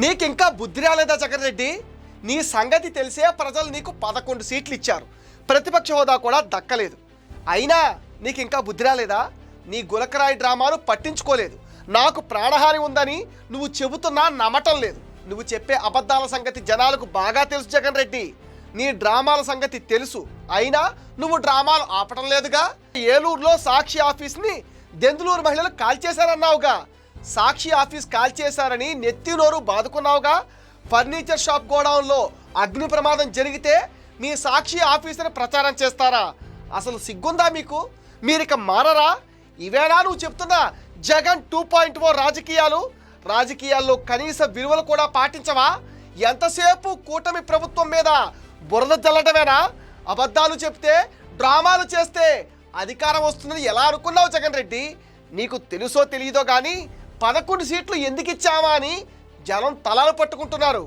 నీకింకా బుద్ధి రాలేదా జగన్ రెడ్డి నీ సంగతి తెలిసే ప్రజలు నీకు పదకొండు సీట్లు ఇచ్చారు ప్రతిపక్ష హోదా కూడా దక్కలేదు. అయినా నీకు ఇంకా బుద్ధి రాలేదా? నీ గులకరాయి డ్రామాలు పట్టించుకోలేదు. నాకు ప్రాణహాని ఉందని నువ్వు చెబుతున్నా నమ్మటం లేదు. నువ్వు చెప్పే అబద్ధాల సంగతి జనాలకు బాగా తెలుసు జగన్ రెడ్డి నీ డ్రామాల సంగతి తెలుసు. అయినా నువ్వు డ్రామాలు ఆపటం లేదుగా? ఏలూరులో సాక్షి ఆఫీస్ని దెందులూరు మహిళలు కాల్చేశారన్నావుగా. సాక్షి ఆఫీస్ కాల్చేశారని నెత్తి నోరు బాదుకున్నావుగా? ఫర్నిచర్ షాప్ గోడౌన్లో అగ్ని ప్రమాదం జరిగితే మీ సాక్షి ఆఫీసుని ప్రచారం చేస్తారా? అసలు సిగ్గుందా మీకు? మీరిక మారరా? ఇవేనా నువ్వు చెప్తున్నా జగన్ టూ పాయింట్ ఓ రాజకీయాలు? రాజకీయాల్లో కనీస విలువలు కూడా పాటించవా? ఎంతసేపు కూటమి ప్రభుత్వం మీద బురద జల్లటమేనా అబద్ధాలు చెప్తే డ్రామాలు చేస్తే అధికారం వస్తుందని ఎలా అనుకున్నావు జగన్ రెడ్డి? నీకు తెలుసో తెలియదో కానీ పదకొండు సీట్లు ఎందుకు ఇచ్చావా అని జనం తలాలు పట్టుకుంటున్నారు.